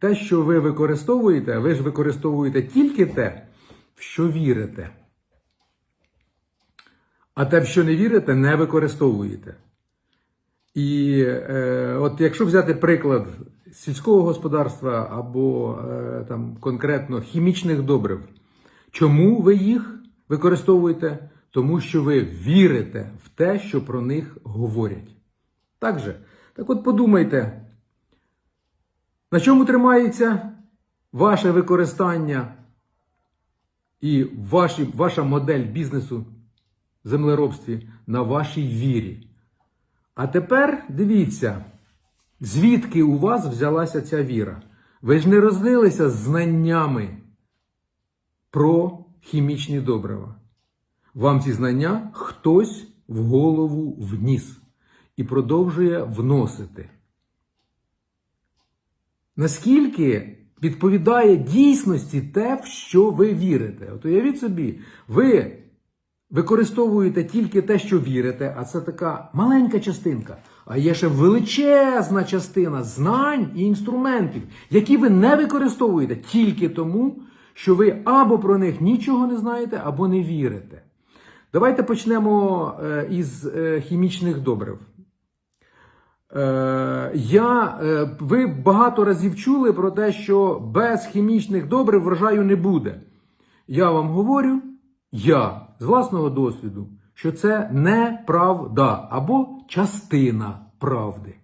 те, що ви використовуєте, ви ж використовуєте тільки те, в що вірите. А те, в що не вірите, не використовуєте. І е, от якщо взяти приклад сільського господарства або е, там конкретно хімічних добрив, чому ви їх використовуєте? Тому що ви вірите в те, що про них говорять. Так же? Так от подумайте, на чому тримається ваше використання і ваші, ваша модель бізнесу в землеробстві на вашій вірі? А тепер дивіться, звідки у вас взялася ця віра? Ви ж не рознилися знаннями про хімічні добрива. Вам ці знання хтось в голову вніс і продовжує вносити. Наскільки відповідає дійсності те, в що ви вірите? От уявіть собі, ви використовуєте тільки те, що вірите, а це така маленька частинка. А є ще величезна частина знань і інструментів, які ви не використовуєте тільки тому, що ви або про них нічого не знаєте, або не вірите. Давайте почнемо е, із е, хімічних добрив. Е, Я, е, ви багато разів чули про те, що без хімічних добрив врожаю не буде. Я вам говорю, я з власного досвіду, що це неправда або частина правди.